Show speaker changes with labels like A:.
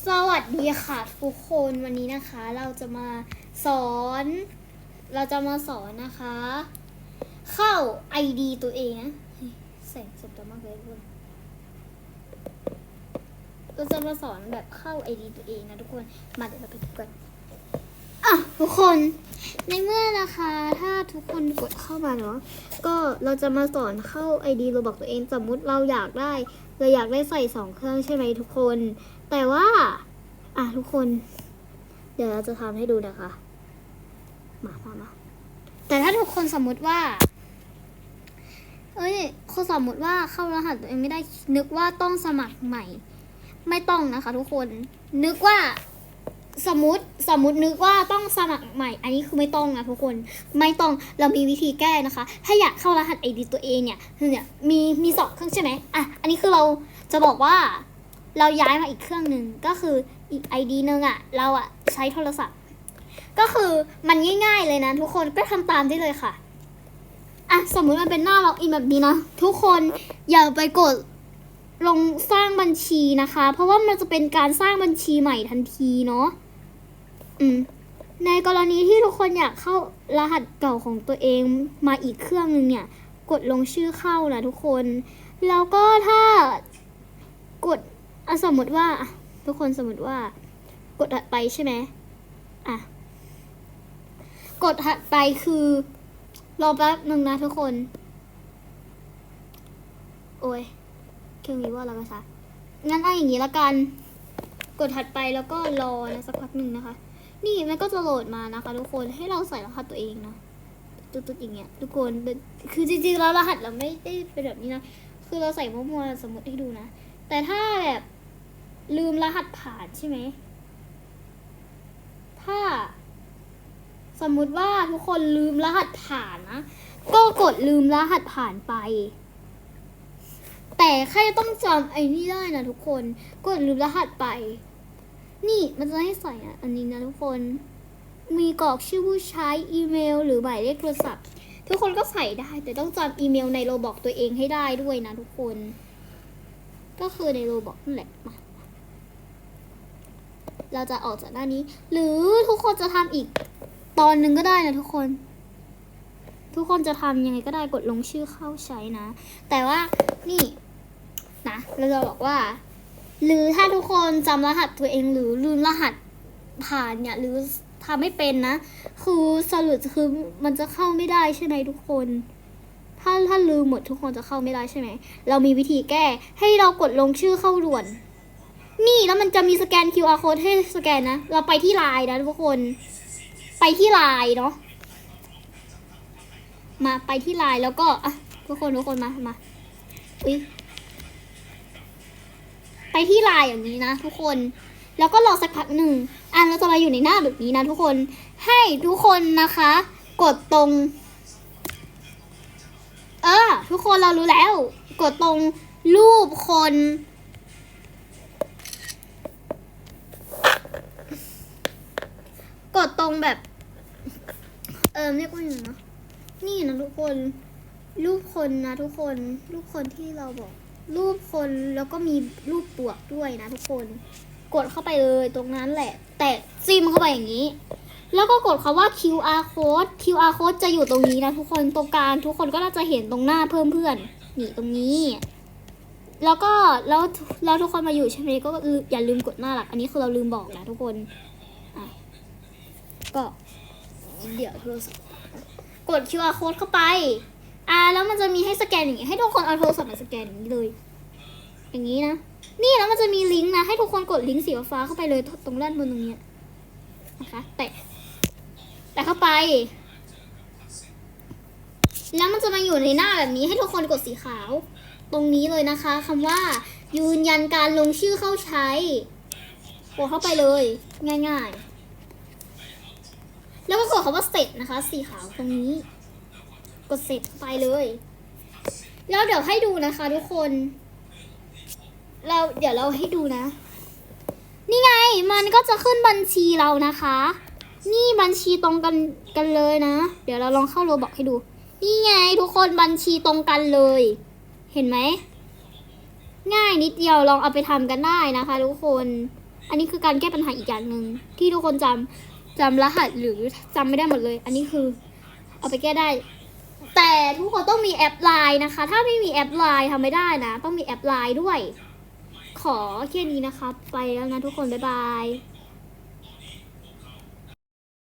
A: สวัสดีค่ะทุกคนวันนี้นะคะ เราจะมาสอน เราจะมาสอนนะคะ เข้า ID ตัวเองนะแสงสดมากเลยทุกคนเราจะมาสอนแบบเข้า ID ตัวเองนะทุกคนมาเดี๋ยวเราไปดูกันอะทุกคน ในเมื่อนะคะ ถ้าทุกคนกดเข้ามาเนาะก็เราจะมาสอนเข้า ID เราบอกตัวเองสมมุติเราอยากได้เราอยากได้ใส่สองเครื่องใช่ไหมทุกคน แต่ว่า อะทุกคน เดี๋ยวเราจะทำให้ดูนะคะ มามามาแต่ถ้าทุกคนสมมุติว่า เอ้ยคนสมมติว่าเข้ารหัสตัวเองไม่ได้นึกว่าต้องสมัครใหม่ ไม่ต้องนะคะ ทุกคนนึกว่า สมมติสมมตินึกว่าต้องสมัครใหม่ อันนี้คือไม่ต้องนะทุกคนไม่ต้องเรามีวิธีแก้นะคะ ถ้าอยากเข้ารหัสไอดีตัวเองเนี่ยคือเนี่ยมีมีสองเครื่องใช่ไหมอะอันนี้คือเราจะบอกว่าเราย้ายมาอีกเครื่องหนึ่งก็คืออีกไอดีนึงอะ เราอะใช้โทรศัพท์ ก็คือมันง่ายๆเลยนะทุกคนก็ทำตามได้เลยค่ะอะสมมุติมันเป็นหน้าล็อกอินแบบนี้นะทุกคนอย่าไปกดลงสร้างบัญชีนะคะ เพราะว่ามันจะเป็นการสร้างบัญชีใหม่ทันทีเนาะ อืมในกรณีที่ทุกคนอยากเข้ารหัสเก่าของตัวเองมาอีกเครื่องหนึงเนี่ย กดลงชื่อเข้านะทุกคน แล้วก็ถ้ากดอะสมมติว่า ทุกคนสมมติว่า กดถัดไปใช่ไหมอะ กดถัดไปคือ รอแป๊บหนึ่งนะทุกคน โอ้ยเครื่องนี้ว่าเราไม่ชัดงั้นเอาอย่างนี้ละกัน กดถัดไปแล้วก็รอนะสักพักหนึ่งนะคะ นี่มันก็จะโหลดมานะคะ ทุกคนให้เราใส่รหัสตัวเองนะตุ๊ดๆอย่างเงี้ยทุกคนคือจริงๆแล้วรหัสเราไม่ได้เป็นแบบนี้นะคือเราใส่มั่วๆสมมติให้ดูนะแต่ถ้าแบบลืมรหัสผ่านใช่ไหมถ้า สมมุติว่าทุกคนลืมรหัสผ่านนะก็กดลืมรหัสผ่านไป แต่แค่ต้องจำไอ้นี่ได้นะทุกคนกดลืมรหัสไป นี่มันจะให้ใส่อะอันนี้นะทุกคน มีกรอกชื่อผู้ใช้อีเมล หรือหมายเลขโทรศัพท์ ทุกคนก็ใส่ได้ แต่ต้องจำอีเมลในโรบอกตัวเองให้ได้ด้วยนะทุกคน ก็คือในโรบอกนั่นแหละมาเราจะออกจากหน้านี้ หรือทุกคนจะทำอีกตอนหนึ่งก็ได้นะทุกคน ทุกคนจะทำยังไงก็ได้กดลงชื่อเข้าใช้นะ แต่ว่านี่นะ เราจะบอกว่า หรือถ้าทุกคนจำรหัสตัวเองหรือลืมรหัสผ่านเนี่ยหรือทำไม่เป็นนะ คือสรุปคือมันจะเข้าไม่ได้ใช่ไหมทุกคน ถ้าถ้าลืมหมดทุกคนจะเข้าไม่ได้ใช่ไหม เรามีวิธีแก้ ให้เรากดลงชื่อเข้าด่วน นี่แล้วมันจะมีสแกน QR code ให้สแกนนะ เราไปที่ไลน์นะทุกคน ไปที่ไลน์เนาะ มาไปที่ไลน์แล้วก็อะทุกคนทุกคนมา มา อุ้ย ไปที่ลน์อย่างนี้นะ ทุกคน แล้วก็รอสักพักหนึ่งอะเราจะมาอยู่ในหน้าแบบนี้นะทุกคน ให้ทุกคนนะคะ กดตรง เออ ทุกคนเรารู้แล้ว กดตรงรูปคน กดตรงแบบ เออเรียกว่าอย่างนะนี่นะทุกคน รูปคนนะทุกคน รูปคนที่เราบอก รูปคนแล้วก็มีรูปปวกด้วยนะทุกคน กดเข้าไปเลยตรงนั้นแหละ แตะซิมเข้าไปอย่างนี้ แล้วก็กดคาว่า QR code QR code จะอยู่ตรงนี้นะทุกคนตรงกลางทุกคนก็น่าจะเห็นตรงหน้าเพิ่มเพื่อนนี่ตรงนี้ แล้วก็แล้วแล้วทุกคนมาอยู่ใช่ไหมก็อย่าลืมกดหน้าหลัก อันนี้คือเราลืมบอกนะทุกคนก็เดี๋ยวโทรศัพท์กด QR code เข้าไป อ่าแล้วมันจะมีให้สแกนอย่างงี้ให้ทุกคนเอาโทรศัพท์มาสแกนอย่างนี้เลย อย่างนี้นะ นี่แล้วมันจะมีลิงก์นะให้ทุกคนกดลิงก์สีฟ้าเข้าไปเลยตรงด้านบนตรงเนี้ยนะคะ แตะแตะเข้าไป แล้วมันจะมาอยู่ในหน้าแบบนี้ให้ทุกคนกดสีขาว ตรงนี้เลยนะคะคำว่ายืนยันการลงชื่อเข้าใช้กดเข้าไปเลย ง่าย ๆ แล้วก็กดคำว่าเสร็จนะคะ สีขาวตรงนี้ กดเสร็จไปเลย แล้วเดี๋ยวให้ดูนะคะทุกคน เราเดี๋ยวเราให้ดูนะ นี่ไงมันก็จะขึ้นบัญชีเรานะคะ นี่บัญชีตรงกันกันเลยนะ เดี๋ยวเราลองเข้าโรบอกให้ดู นี่ไงทุกคนบัญชีตรงกันเลย เห็นไหมง่ายนิดเดียวลองเอาไปทำกันได้นะคะ ทุกคน อันนี้คือการแก้ปัญหาอีกอย่างหนึ่งที่ทุกคนจำจำรหัสหรือจำไม่ได้หมดเลย อันนี้คือเอาไปแก้ได้ แต่ทุกคนต้องมีแอปไลน์นะคะ ถ้าไม่มีแอปไลน์ทำไม่ได้นะ ต้องมีแอปไลน์ด้วย ขอแค่นี้นะคะ ไปแล้วนะทุกคน บ๊ายบาย